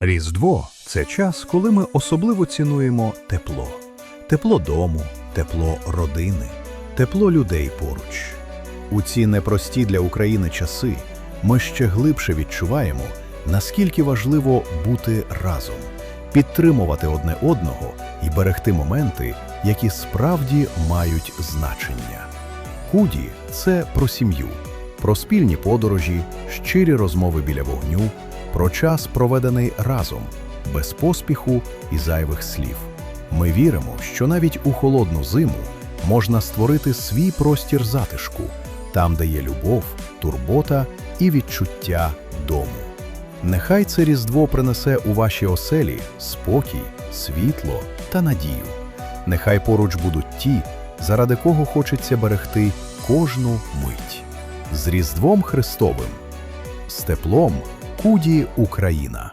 Різдво це час, коли ми особливо цінуємо тепло, тепло дому, тепло родини, тепло людей поруч. У ці непрості для України часи ми ще глибше відчуваємо, наскільки важливо бути разом, підтримувати одне одного і берегти моменти, які справді мають значення. Худі це про сім'ю, про спільні подорожі, щирі розмови біля вогню, про час, проведений разом, без поспіху і зайвих слів. Ми віримо, що навіть у холодну зиму можна створити свій простір затишку, там, де є любов, турбота і відчуття дому. Нехай це Різдво принесе у ваші оселі спокій, світло та надію. Нехай поруч будуть ті, заради кого хочеться берегти кожну мить. З Різдвом Христовим, з теплом Куді Україна.